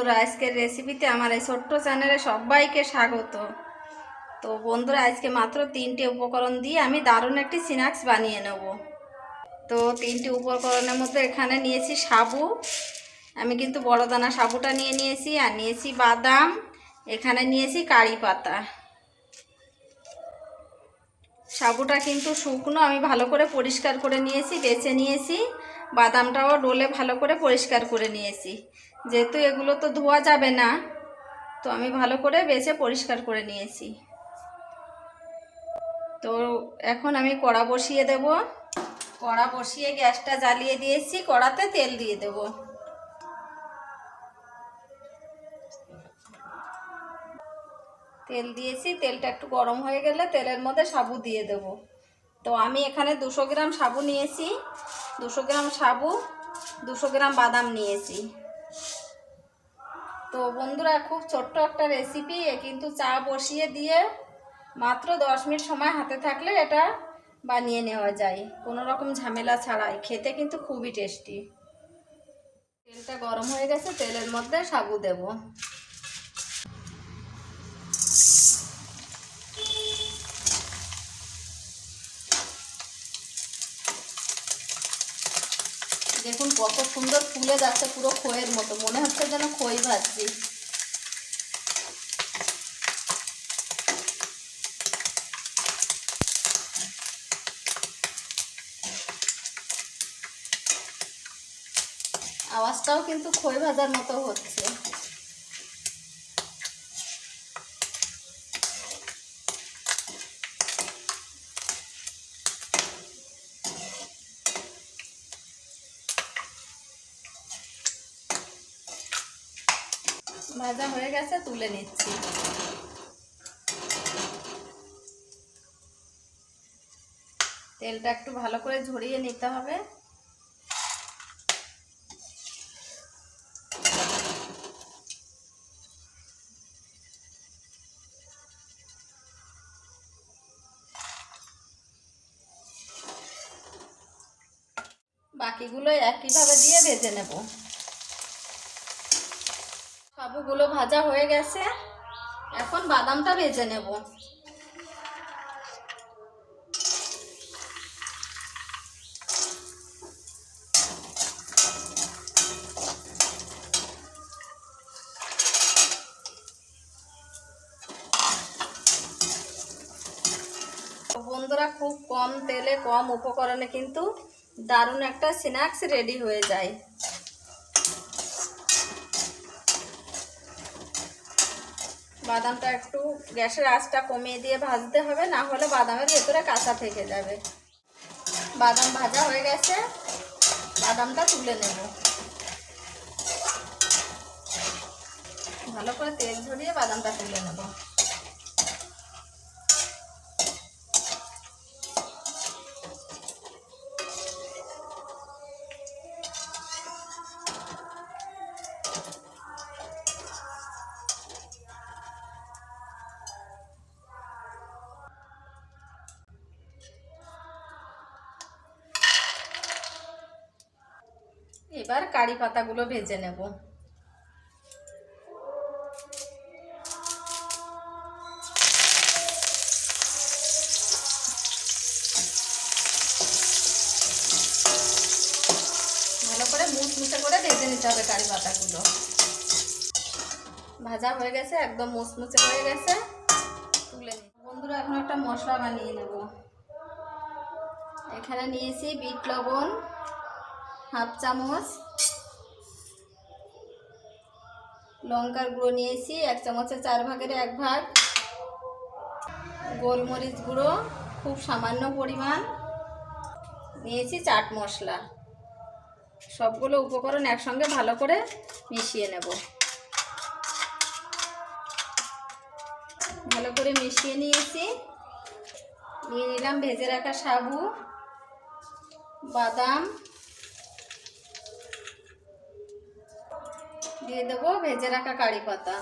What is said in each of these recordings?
বন্ধুরা, আজকের রেসিপিতে আমার এই ছোট্ট চ্যানেলে সবাইকে স্বাগত। তো বন্ধুরা, আজকে মাত্র তিনটে উপকরণ দিয়ে আমি দারুণ একটি স্ন্যাক্স বানিয়ে নেব। তো তিনটি উপকরণের মধ্যে এখানে নিয়েছি সাবু। আমি কিন্তু বড় দানা সাবুটা নিয়ে নিয়েছি, আর নিয়েছি বাদাম, এখানে নিয়েছি কারি পাতা। সাবুটা কিন্তু শুকনো, আমি ভালো করে পরিষ্কার করে নিয়েছি, বেছে নিয়েছি। বাদামটাও ডোলে ভালো করে পরিষ্কার করে নিয়েছি। যেহেতু এগুলো তো ধোয়া যাবে না, তো আমি ভালো করে বেছে পরিষ্কার করে নিয়েছি। তো এখন আমি কড়া বসিয়ে দেব। কড়া বসিয়ে গ্যাসটা জ্বালিয়ে দিয়েছি, কড়াতে তেল দিয়ে দেব। তেল দিয়েছি, তেলটা একটু গরম হয়ে গেলে তেলের মধ্যে সাবু দিয়ে দেব। তো আমি এখানে দুশো গ্রাম সাবু নিয়েছি। দুশো গ্রাম সাবু, দুশো গ্রাম বাদাম নিয়েছি। তো বন্ধুরা, খুব ছোট্ট একটা রেসিপি কিন্তু চা বসিয়ে দিয়ে মাত্র দশ মিনিট সময় হাতে থাকলে এটা বানিয়ে নেওয়া যায়। কোনো রকম ঝামেলা ছাড়াই। খেতে কিন্তু খুবই টেস্টি তেলটা গরম হয়ে গেছে, তেলের মধ্যে সাবু দেব। দেখুন কত সুন্দর ফুলে যাচ্ছে পুরো খইয়ের মতো। মনে হচ্ছে যেন খই ভাজছি। আওয়াজটাও কিন্তু খই ভাজার মতো হচ্ছে। ভাজা হয়ে গেছে, তুলে নিচ্ছি। তেলটা একটু ভালো করে ঝরিয়ে নিতে হবে। বাকিগুলো একইভাবে দিয়ে ভেজে নেব। সাবুগুলো ভাজা হয়ে গেছে। এখন বাদামটা ভেজে নেব। বন্ধুরা, খুব কম তেলে, কম উপকরণে কিন্তু দারুণ একটা স্ন্যাক্স রেডি হয়ে যায়। বাদামটা একটু গ্যাসের আঁচটা কমিয়ে দিয়ে ভাজতে হবে, না হলে বাদামের ভেতরে কাঁচা থেকে যাবে। বাদাম ভাজা হয়ে গেছে, বাদামটা তুলে নেব। ভালো করে তেল ঝরিয়ে বাদামটা তুলে নেব। এবার কারি পাতাগুলো ভেজে নেব। ভালো করে মুচমুচে করে ভেজে নিতে হবে কারি পাতাগুলো। ভাজা হয়ে গেছে, একদম মুচমুচে হয়ে গেছে। তুলে বন্ধুরা, এখন একটা মশলা বানিয়ে নেব। এখানে নিয়েছি বিট লবণ। হাফ চামচ। লঙ্কার গুঁড়ো নিয়েছি, এক চামচের চার ভাগের এক ভাগ। গোলমরিচ গুঁড়ো, খুব সামান্য পরিমাণ। নিয়েছি চাট মশলা। সবগুলো উপকরণ একসঙ্গে ভালো করে মিশিয়ে নেব। ভালো করে মিশিয়ে নিয়েছি। নিয়ে নিলাম ভেজে রাখা সাবু, বাদাম দিয়ে দেবো, ভেজে রাখা কারি পাতা।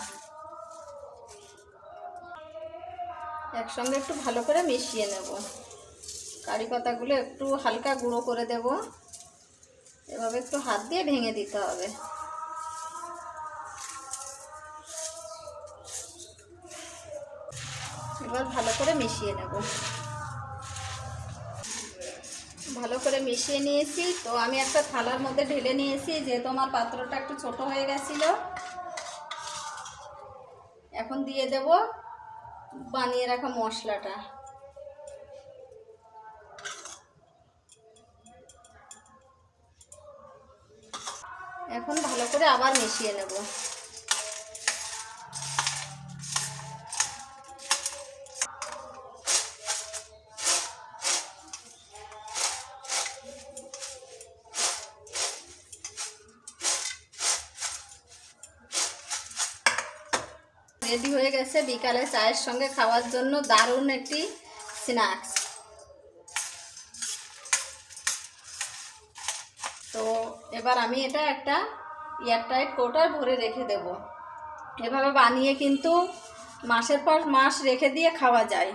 একসঙ্গে একটু ভালো করে মিশিয়ে নেব। কারি পাতাগুলো একটু হালকা গুঁড়ো করে দেব। এভাবে একটু হাত দিয়ে ভেঙে দিতে হবে। এবার ভালো করে মিশিয়ে নেব। ভালো করে মিশিয়ে নিয়েছি। তো আমি একটা থালার মধ্যে ঢেলে নিয়েছি, যেহেতু আমার পাত্রটা একটু ছোট হয়ে গেছিল। এখন দিয়ে দেব বানিয়ে রাখা মশলাটা। এখন ভালো করে আবার মিশিয়ে নেব। রেডি হয়ে গেছে বিকালে চায়ের সঙ্গে খাওয়ার জন্য দারুণ একটি স্ন্যাক্স। তো এবার আমি এটা একটা এয়ারটাইট কোটার ভরে রেখে দেব। এভাবে বানিয়ে কিন্তু মাসের পর মাস রেখে দিয়ে খাওয়া যায়।